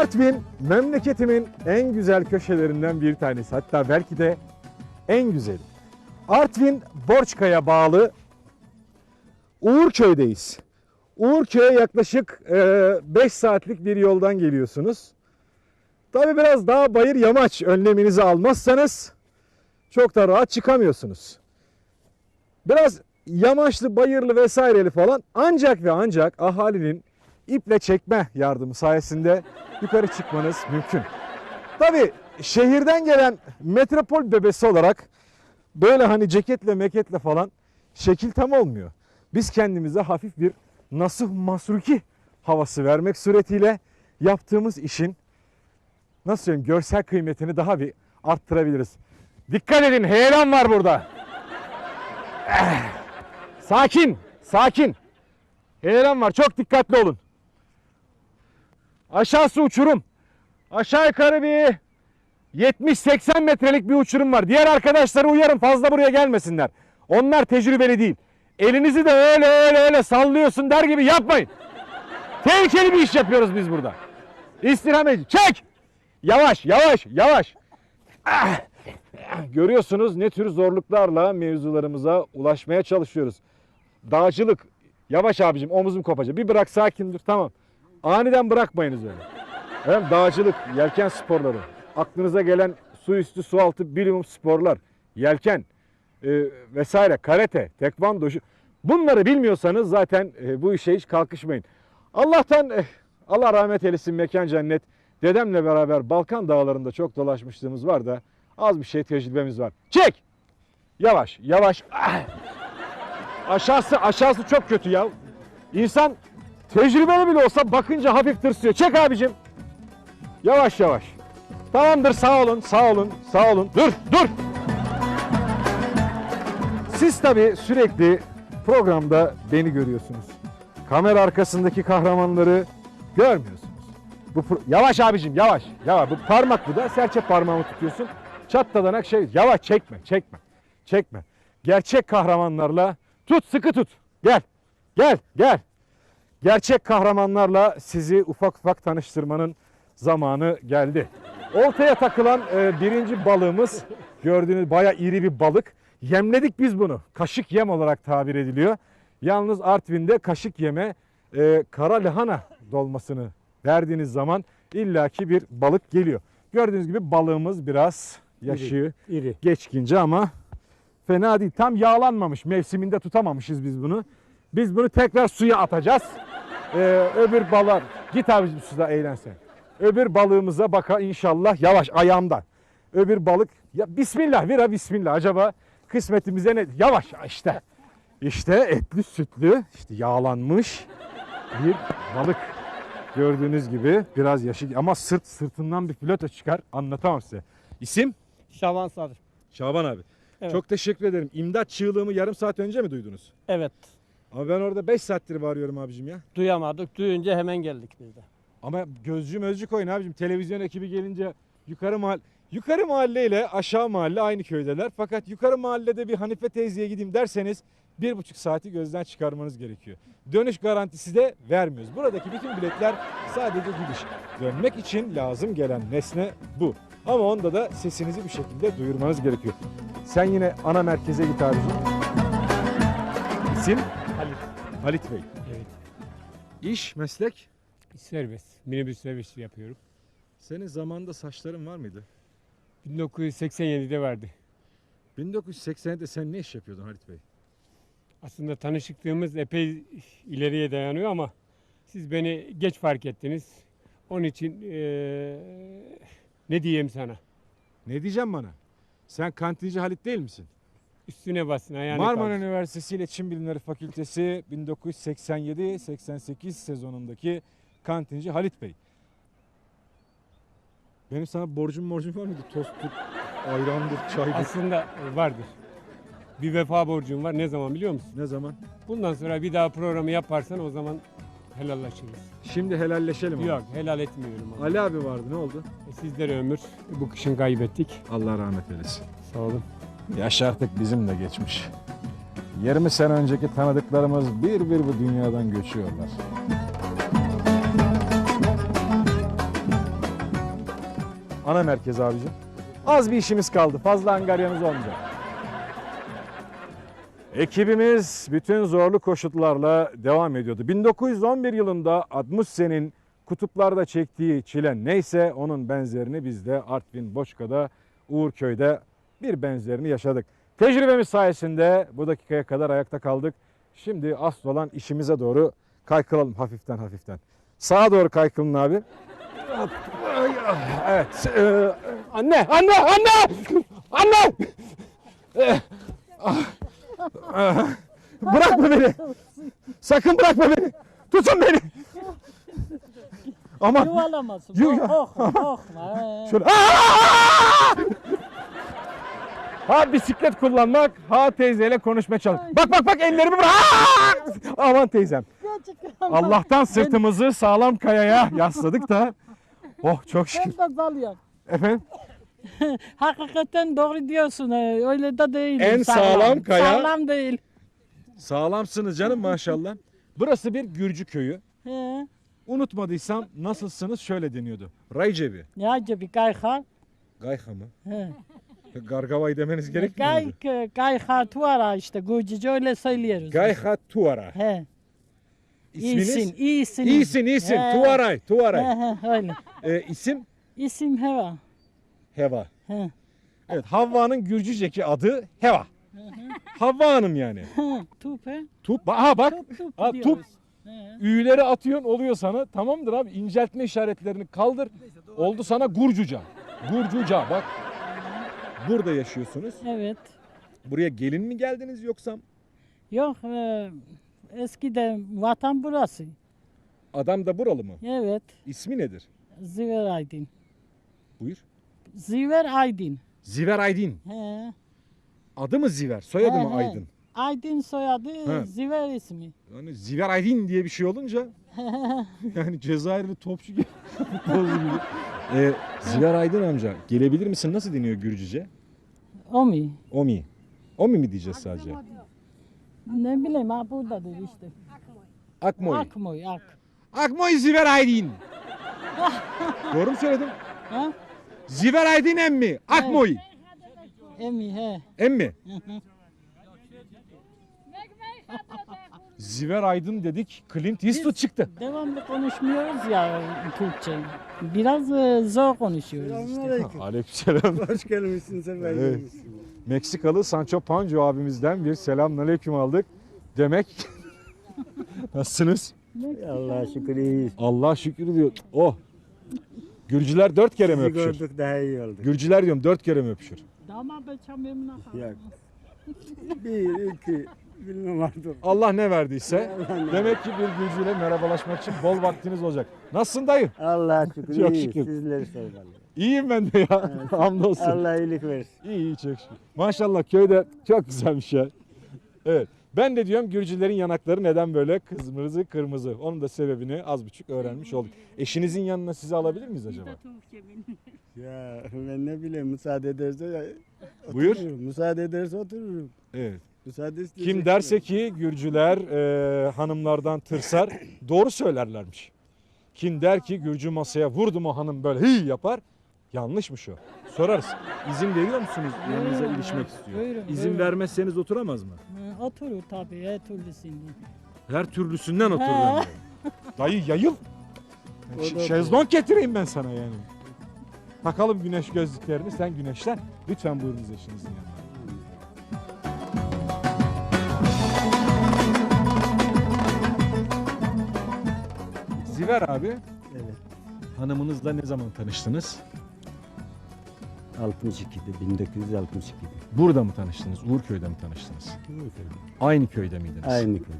Artvin memleketimin en güzel köşelerinden bir tanesi. Hatta belki de en güzeli. Artvin Borçka'ya bağlı Uğurköy'deyiz. Uğurköy'e yaklaşık 5 saatlik bir yoldan geliyorsunuz. Tabi biraz daha bayır yamaç önleminizi almazsanız çok da rahat çıkamıyorsunuz. Biraz yamaçlı, bayırlı vesaireli falan ancak ve ancak ahalinin iple çekme yardımı sayesinde yukarı çıkmanız mümkün. Tabi şehirden gelen metropol bebesi olarak böyle hani ceketle meketle falan şekil tam olmuyor. Biz kendimize hafif bir nasuh masruki havası vermek suretiyle yaptığımız işin nasıl söyleyeyim görsel kıymetini daha bir arttırabiliriz. Dikkat edin heyelan var burada. Eh. Sakin, sakin. Heyelan var çok dikkatli olun. Aşağısı uçurum. Aşağı yukarı bir 70-80 metrelik bir uçurum var. Diğer arkadaşları uyarın fazla buraya gelmesinler. Onlar tecrübeli değil. Elinizi de öyle öyle öyle sallıyorsun der gibi yapmayın. Tehlikeli bir iş yapıyoruz biz burada. İstirham edin. Çek! Yavaş, yavaş, yavaş. Ah! Görüyorsunuz ne tür zorluklarla mevzularımıza ulaşmaya çalışıyoruz. Dağcılık. Yavaş abicim omuzum kopacak. Bir bırak sakin dur tamam. Aniden bırakmayınız öyle. Hem dağcılık, yelken sporları. Aklınıza gelen su üstü, su altı bilimum sporlar. Yelken e, vesaire, karate, tekvando. şu- Bunları bilmiyorsanız zaten e, bu işe hiç kalkışmayın. Allah'tan eh, Allah rahmet eylesin mekan cennet. Dedemle beraber Balkan dağlarında çok dolaşmışlığımız var da az bir şey tecrübemiz var. Çek! Yavaş, yavaş. Ah! Aşağısı, aşağısı çok kötü ya. İnsan tecrübeli bile olsa bakınca hafif tırsıyor. Çek abicim. Yavaş yavaş. Tamamdır sağ olun, sağ olun, sağ olun. Dur, dur. Siz tabii sürekli programda beni görüyorsunuz. Kamera arkasındaki kahramanları görmüyorsunuz. Bu yavaş abicim yavaş. Yavaş. Bu parmak bu da. Serçe parmağımı tutuyorsun. Çatladanak şey. Yavaş çekme, çekme. Çekme. Gerçek kahramanlarla tut, sıkı tut. Gel. Gel, gel. Gerçek kahramanlarla sizi ufak ufak tanıştırmanın zamanı geldi. Oltaya takılan e, birinci balığımız gördüğünüz baya iri bir balık. Yemledik biz bunu. Kaşık yem olarak tabir ediliyor. Yalnız Artvin'de kaşık yeme e, kara lahana dolmasını verdiğiniz zaman illaki bir balık geliyor. Gördüğünüz gibi balığımız biraz yaşı İri. geçkince ama fena değil. Tam yağlanmamış. Mevsiminde tutamamışız biz bunu. Biz bunu tekrar suya atacağız. Ee, öbür balık git abicim suda eğlen sen. Öbür balığımıza baka inşallah yavaş ayağımdan. Öbür balık ya bismillah vira bismillah acaba kısmetimize ne yavaş işte. İşte etli sütlü işte yağlanmış bir balık. Gördüğünüz gibi biraz yaşı ama sırt sırtından bir fileto çıkar anlatamam size. İsim? Şaban Sadır. Şaban abi. Evet. Çok teşekkür ederim. İmdat çığlığımı yarım saat önce mi duydunuz? Evet. Ama ben orada 5 saattir bağırıyorum abicim ya. Duyamadık. Duyunca hemen geldik biz de. Ama gözcü mözcü koyun abicim. Televizyon ekibi gelince yukarı mahalle... Yukarı mahalle ile aşağı mahalle aynı köydeler. Fakat yukarı mahallede bir Hanife teyzeye gideyim derseniz bir buçuk saati gözden çıkarmanız gerekiyor. Dönüş garantisi de vermiyoruz. Buradaki bütün biletler sadece gidiş. Dönmek için lazım gelen nesne bu. Ama onda da sesinizi bir şekilde duyurmanız gerekiyor. Sen yine ana merkeze git abicim. İsim? Halit. Bey. Evet. İş, meslek? Servis. Minibüs servisi yapıyorum. Senin zamanında saçların var mıydı? 1987'de vardı. 1980'de sen ne iş yapıyordun Halit Bey? Aslında tanışıklığımız epey ileriye dayanıyor ama siz beni geç fark ettiniz. Onun için eee, ne diyeyim sana? Ne diyeceğim bana? Sen kantinci Halit değil misin? Üstüne basın Marmara kaldır. Üniversitesi İletişim Bilimleri Fakültesi 1987-88 sezonundaki kantinci Halit Bey. Benim sana borcum borcum var mıydı? Tosttur, ayrandır, çaydır. Aslında e, vardır. Bir vefa borcum var. Ne zaman biliyor musun? Ne zaman? Bundan sonra bir daha programı yaparsan o zaman helallaşırız. Şimdi helalleşelim. Yok helal etmiyorum. ama. Ali abi vardı ne oldu? E, Sizlere ömür. Bu kışın kaybettik. Allah rahmet eylesin. Sağ olun. Yaş artık bizimle geçmiş. 20 sene önceki tanıdıklarımız bir bir bu dünyadan göçüyorlar. Ana merkez abicim. Az bir işimiz kaldı. Fazla angaryanız olmayacak. Ekibimiz bütün zorlu koşullarla devam ediyordu. 1911 yılında Admussen'in kutuplarda çektiği çile neyse onun benzerini biz de Artvin Boçka'da Uğurköy'de bir benzerini yaşadık. Tecrübemiz sayesinde bu dakikaya kadar ayakta kaldık. Şimdi asıl olan işimize doğru kaykılalım hafiften hafiften. Sağa doğru kaykılın abi. Evet. e, anne, anne, anne! Anne! E, ah, ah, bırakma beni. Sakın bırakma beni. Tutun beni. Aman. Yuvalamasın. Yu- Oh, oh, oh. Ee, Şöyle. Aa! Ha bisiklet kullanmak, ha teyzeyle konuşmaya çalış. Bak bak bak ellerimi bırak. Aa! Aman teyzem. Allah'tan sırtımızı sağlam kayaya yasladık da. Oh çok şükür. ben de dalıyorum. Efendim? Hakikaten doğru diyorsun. ee, Öyle de değil. En sağlam kaya- Sağlam değil. Sağlamsınız canım maşallah. Burası bir Gürcü köyü. He. Unutmadıysam nasılsınız şöyle deniyordu. Raycebi. Ne acaba kayha? Gayha mı? He. Gargavay demeniz gerekmiyor Kay, muydu? kayha tuvara işte. Gürcüce öyle söylüyoruz. Gayha Tuara. He. İsminiz? İyisin, iyisin. İyisin, iyisin. He. Tuaray, He, Tuaray. he, öyle. Ee, isim? İsim Heva. Heva. He. Evet, Havva'nın Gürcüceki adı Heva. Havva Hanım yani. He. Tup he. Tup, aha bak. Tup tup Ha, diyoruz. tup. He. Ü'leri atıyorsun oluyor sana. Tamamdır abi. İnceltme işaretlerini kaldır. Oldu sana Gurcuca. Gurcuca bak. Burada yaşıyorsunuz. Evet. Buraya gelin mi geldiniz yoksa Yok e, eskiden vatan burası. adam da buralı mı? Evet. İsmi nedir? Ziver Aydın. Buyur. Ziver Aydın. Ziver Aydin. He. Adı mı Ziver? Soyadı He, mı he. Aydın? Aydın soyadı He. Ziver ismi. Yani Ziver Aydin diye bir şey olunca yani Cezayirli topçu gibi. futbolcu gibi. Ee, Ziver Aydın amca gelebilir misin? Nasıl deniyor Gürcüce? O mu? Omi. Omi mi diyeceğiz sadece? Ne bileyim ha buradadır işte. Akmoy. Akmoy ak. Akmoy Ziver Aydin. Doğru mu söyledim? Ha? Ziver Aydin emmi. Akmoy. Emi he. Emmi. Ziver Aydın dedik. Clint Eastwood çıktı. Devamlı konuşmuyoruz ya Türkçe. Biraz e, zor konuşuyoruz işte. Aleykümselam. Hoş gelmişsin sen ben Evet. Meksikalı Sancho Pancho abimizden bir selamünaleyküm aldık. Demek nasılsınız? Allah'a şükür iyiyiz. Allah şükür diyor. Oh. Gürcüler dört kere mi Sizi öpüşür? gördük daha iyi olduk. Gürcüler diyorum dört kere mi öpüşür? Dama beça memnun Yok. Bir, iki, bilmem artık. Allah ne verdiyse. Demek ki bir Gürcüyle merhabalaşmak için bol vaktiniz olacak. Nasılsın dayı? Allah'a şükür Çok iyiyiz. şükür. Sizleri sevgiler. İyiyim ben de ya. Hamdolsun. Allah iyilik versin. İyi iyi çok şükür. Maşallah köyde çok güzelmiş ya. Evet. Ben de diyorum Gürcülerin yanakları neden böyle kırmızı kırmızı. Onun da sebebini az buçuk öğrenmiş olduk. Eşinizin yanına sizi alabilir miyiz acaba? Ya ben ne bileyim müsaade ederse ya, Buyur. otururum. Müsaade ederse otururum. Evet. Müsaade isteyecek. Kim derse ki Gürcüler e, hanımlardan tırsar doğru söylerlermiş. Kim der ki Gürcü masaya vurdu mu hanım böyle hıy yapar yanlışmış o. Sorarız. İzin veriyor musunuz yanınıza Buyurun, ilişmek evet. istiyor? Buyurun, İzin buyurun. vermezseniz oturamaz mı? Hı, Oturur tabii her türlüsünü. Her türlüsünden oturur. Ha. Dayı yayıl. Ş- şezlong getireyim ben sana yani. Takalım güneş gözlüklerini sen güneşlen. Lütfen buyurunuz eşinizin yanına. Ziver abi, Evet. hanımınızla ne zaman tanıştınız? 62'de 1962'de. Burada mı tanıştınız? Uğurköy'de mi tanıştınız? Aynı köyde miydiniz? Aynı köy.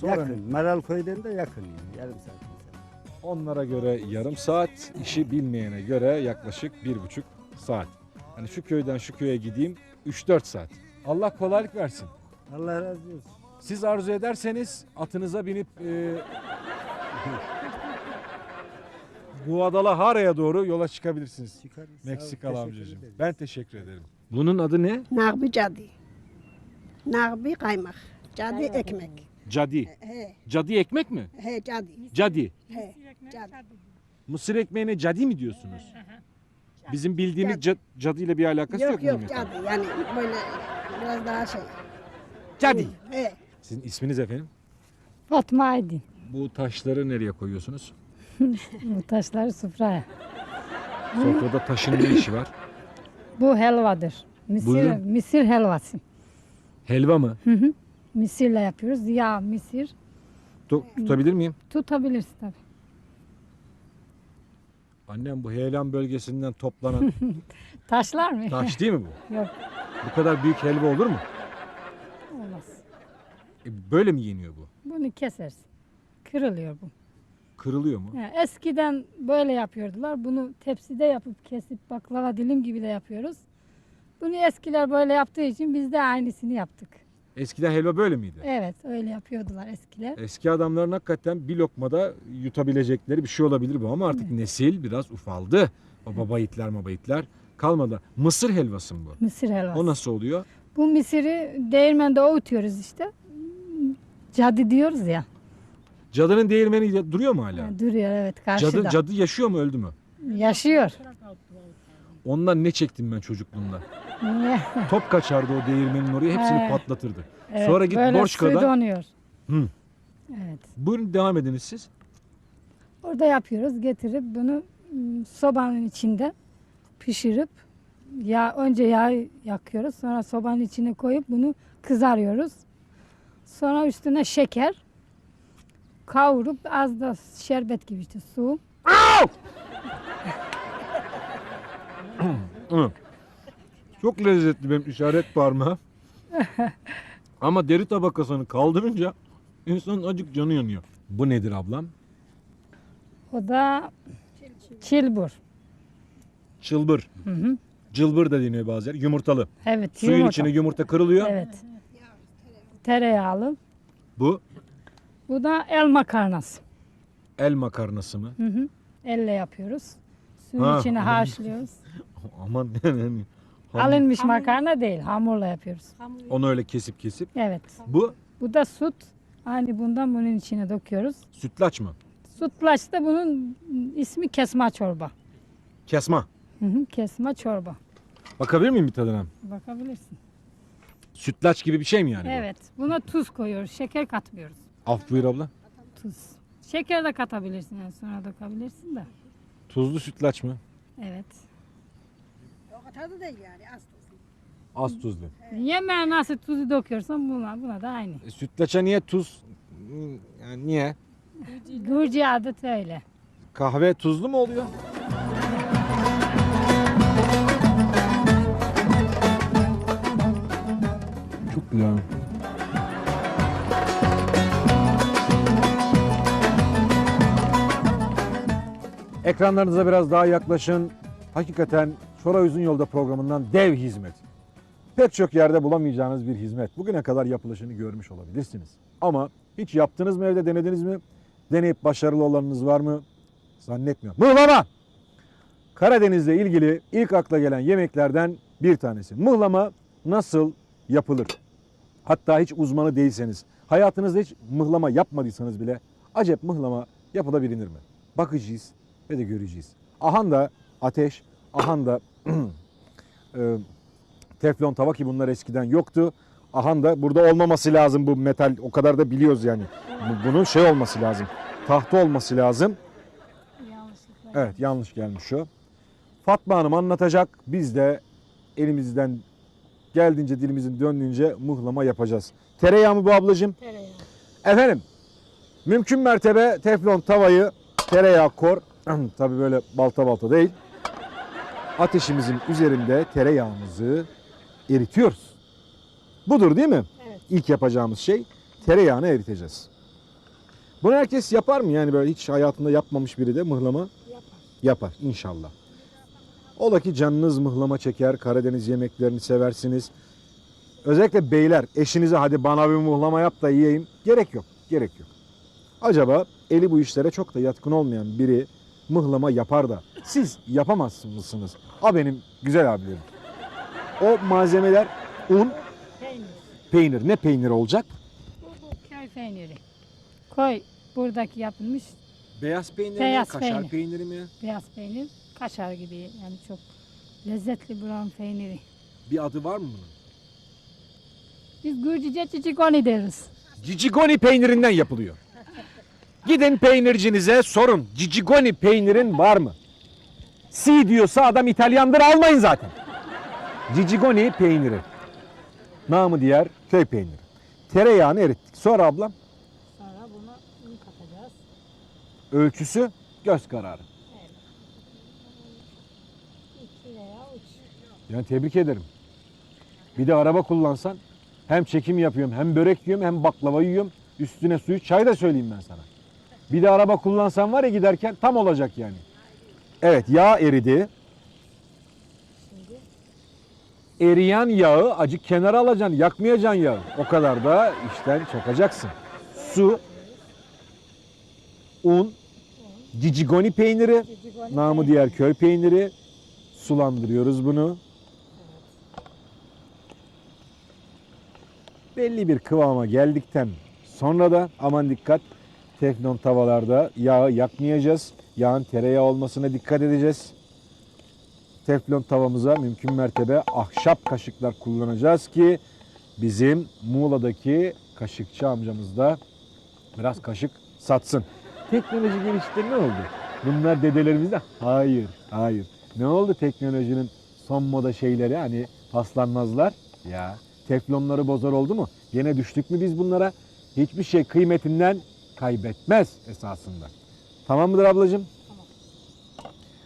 Sonra Yakın. Maral köyden de yakın yani. Yarım saat. mesela. onlara göre yarım saat, işi bilmeyene göre yaklaşık bir buçuk saat. Hani şu köyden şu köye gideyim 3-4 saat. Allah kolaylık versin. Allah razı olsun. Siz arzu ederseniz atınıza binip e, Guadalajara'ya doğru yola çıkabilirsiniz. Çıkarız. Meksikalı teşekkür amcacığım. Ben teşekkür ederim. Bunun adı ne? Narbi cadi. Narbi kaymak. Cadi ekmek. Cadi. He, Cadi ekmek mi? he cadi. Cadi. He, cadi. Mısır ekmeğine cadi mi diyorsunuz? Bizim bildiğimiz cad- cadıyla bir alakası yok, Yok mu yok Hanım? cadı yani böyle biraz daha şey. Cadı. He. Sizin isminiz efendim? Fatma Aydın. Bu taşları nereye koyuyorsunuz? Bu taşları sofraya. Sofrada taşın ne işi var? Bu helvadır. Misir, Buyurun. misir helvası. Helva mı? Misirle yapıyoruz. Yağ, misir. Tu- tutabilir miyim? Tutabilirsin tabii. Annem bu heyelan bölgesinden toplanan Taşlar mı? taş değil mi bu? Yok Bu kadar büyük helva olur mu? olmaz. E, böyle mi yeniyor bu? Bunu kesersin. Kırılıyor bu. Kırılıyor mu? Yani eskiden böyle yapıyordular. Bunu tepside yapıp kesip baklava dilim gibi de yapıyoruz. Bunu eskiler böyle yaptığı için biz de aynısını yaptık. Eskiden helva böyle miydi? Evet öyle yapıyordular eskiler. Eski adamların hakikaten bir lokmada yutabilecekleri bir şey olabilir bu ama artık nesil biraz ufaldı. O baba yiğitler maba yiğitler kalmadı. Mısır helvası mı bu? Mısır helvası. O nasıl oluyor? Bu misiri değirmende ovutuyoruz işte. Cadı diyoruz ya. Cadının değirmeni de- duruyor mu hala? Duruyor evet karşıda. Cadı, cadı yaşıyor mu öldü mü? Yaşıyor. Ondan ne çektim ben çocukluğumda? Top kaçardı o değirmenin oraya hepsini He. patlatırdı. Evet, Sonra git böyle Borçka'da- suyu donuyor. Hı. Evet. Buyurun devam ediniz siz. Orada yapıyoruz. Getirip bunu ım, sobanın içinde pişirip ya önce yağ yakıyoruz. Sonra sobanın içine koyup bunu kızarıyoruz. Sonra üstüne şeker kavurup az da şerbet gibi işte su. Çok lezzetli benim işaret parmağı. Ama deri tabakasını kaldırınca insanın acık canı yanıyor. Bu nedir ablam? O da çilbur. Çılbır. Hı hı. Cılbır da deniyor bazen. Yumurtalı. Evet. Suyun yumurta. içine yumurta kırılıyor. Evet. Tereyağlı. Bu Bu da el makarnası. el makarnası mı? Hı hı. Elle yapıyoruz. Suyun Ha. içine haşlıyoruz. Aman yani. Ham- Alınmış makarna değil, hamurla yapıyoruz. Onu öyle kesip kesip. Evet. Bu Bu da süt. Aynı bundan bunun içine döküyoruz. sütlaç mı? Sütlaç da bunun ismi kesma çorba. Kesma. Hı hı, kesma çorba. Bakabilir miyim bir tadına? Bakabilirsin. Sütlaç gibi bir şey mi yani bu? Evet. Buna tuz koyuyoruz. Şeker katmıyoruz. Af buyur abla. Tuz. Şeker de katabilirsin yani sonra dökebilirsin de. Tuzlu sütlaç mı? Evet. O da değil yani az tuzlu. Az tuzlu. Yemeğe nasıl tuzu döküyorsan buna, buna da aynı. E, sütlaça niye tuz? Yani niye? Gürcü adet öyle. Kahve tuzlu mu oluyor? Çok güzel. Ekranlarınıza biraz daha yaklaşın. Hakikaten Çoray Uzun Yolda programından dev hizmet. Pek çok yerde bulamayacağınız bir hizmet. Bugüne kadar yapılışını görmüş olabilirsiniz. Ama hiç yaptınız mı evde denediniz mi? Deneyip başarılı olanınız var mı? Zannetmiyorum. Mıhlama! Karadeniz'le ilgili ilk akla gelen yemeklerden bir tanesi. Mıhlama nasıl yapılır? Hatta hiç uzmanı değilseniz, hayatınızda hiç mıhlama yapmadıysanız bile acep mıhlama yapılabilir mi? Bakacağız ve de göreceğiz. Ahan da ateş, ahan da e, teflon tava ki bunlar eskiden yoktu. Ahan da burada olmaması lazım bu metal. O kadar da biliyoruz yani. Bu- Bunun şey olması lazım. Tahta olması lazım. Evet yanlış gelmiş o. Fatma Hanım anlatacak. Biz de elimizden geldiğince dilimizin döndüğünce muhlama yapacağız. Tereyağı mı bu ablacığım? Tereyağı. Efendim mümkün mertebe teflon tavayı tereyağı kor. Tabii böyle balta balta değil. Ateşimizin üzerinde tereyağımızı eritiyoruz. Budur değil mi? Evet. İlk yapacağımız şey tereyağını eriteceğiz. Bunu herkes yapar mı? Yani böyle hiç hayatında yapmamış biri de mıhlama Yapar. yapar inşallah. Ola ki canınız mıhlama çeker, Karadeniz yemeklerini seversiniz. Özellikle beyler eşinize hadi bana bir muhlama yap da yiyeyim. Gerek yok, gerek yok. Acaba eli bu işlere çok da yatkın olmayan biri mıhlama yapar da siz yapamaz mısınız? A benim güzel abilerim. O malzemeler un, Peynir. peynir. Ne peynir olacak? Bu, bu köy peyniri. Koy buradaki yapılmış Beyaz peynir Beyaz mi? Kaşar peynir. peyniri mi? beyaz peynir. Kaşar gibi yani çok Lezzetli brown peyniri. Bir adı var mı bunun? Biz Gürcüce çicikoni deriz. Cicigoni peynirinden yapılıyor. Gidin peynircinize sorun. Cicigoni peynirin var mı? Si diyorsa adam İtalyandır almayın zaten. Cicigoni peyniri. Namı diğer köy peyniri. Tereyağını erittik. Sonra ablam Sonra bunu un katacağız. ölçüsü göz kararı. İki veya üç. Yani tebrik ederim. Bir de araba kullansan hem çekim yapıyorum hem börek yiyorum hem baklava yiyorum. Üstüne suyu çay da söyleyeyim ben sana. Bir de araba kullansan var ya giderken tam olacak yani. Evet yağ eridi. Eriyen yağı acık kenara alacaksın. Yakmayacaksın yağı. O kadar da işten çakacaksın. Su, un, cicigoni peyniri, namı diğer köy peyniri. Sulandırıyoruz bunu. Belli bir kıvama geldikten sonra da aman dikkat teflon tavalarda yağı yakmayacağız. Yağın tereyağı olmasına dikkat edeceğiz. Teflon tavamıza mümkün mertebe ahşap kaşıklar kullanacağız ki bizim Muğla'daki kaşıkçı amcamız da biraz kaşık satsın. Teknoloji gelişti ne oldu? Bunlar dedelerimizde? Hayır, hayır. Ne oldu teknolojinin son moda şeyleri hani paslanmazlar? Ya teflonları bozar oldu mu? Yine düştük mü biz bunlara? Hiçbir şey kıymetinden kaybetmez esasında. Tamam mıdır ablacığım?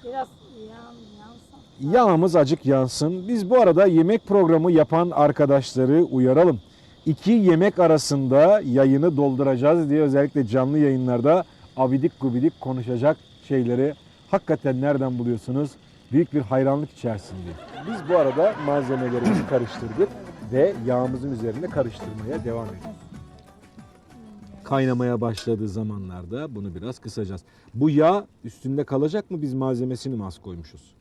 Biraz yan, yansın. Yağımız acık yansın. Biz bu arada yemek programı yapan arkadaşları uyaralım. İki yemek arasında yayını dolduracağız diye özellikle canlı yayınlarda abidik gubidik konuşacak şeyleri hakikaten nereden buluyorsunuz? Büyük bir hayranlık içerisindeyim. Biz bu arada malzemelerimizi karıştırdık ve yağımızın üzerinde karıştırmaya devam ediyoruz. Kaynamaya başladığı zamanlarda bunu biraz kısacağız. Bu yağ üstünde kalacak mı? Biz malzemesini mi az koymuşuz?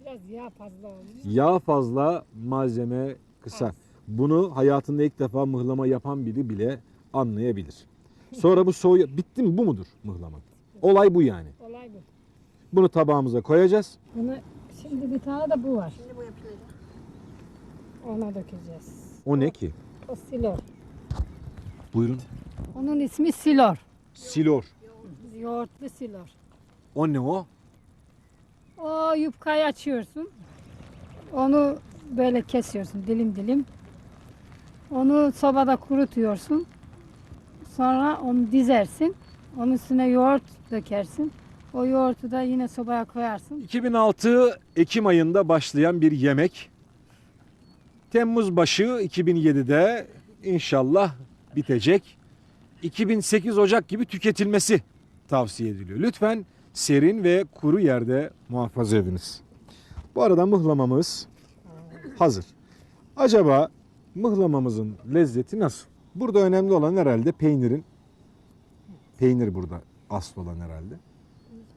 Biraz yağ fazla olmuş. Yağ fazla, malzeme kısa. Bunu hayatında ilk defa mıhlama yapan biri bile anlayabilir. Sonra bu soğuya bitti mi bu mudur mıhlama? Olay bu yani. Olay bu. Bunu tabağımıza koyacağız. Bunu şimdi bir tane de bu var. Şimdi bu yapılacak. Ona dökeceğiz. O ne ki? O silor. Buyurun. Onun ismi silor. Silor. Yoğurtlu silor. O ne o? O yufkayı açıyorsun. Onu böyle kesiyorsun dilim dilim. Onu sobada kurutuyorsun. Sonra onu dizersin. Onun üstüne yoğurt dökersin. O yoğurtu da yine sobaya koyarsın. 2006 Ekim ayında başlayan bir yemek. Temmuz başı 2007'de inşallah bitecek. 2008 Ocak gibi tüketilmesi tavsiye ediliyor. Lütfen serin ve kuru yerde muhafaza ediniz. Bu arada mıhlamamız hazır. Acaba mıhlamamızın lezzeti nasıl? Burada önemli olan herhalde peynirin peynir burada asıl olan herhalde.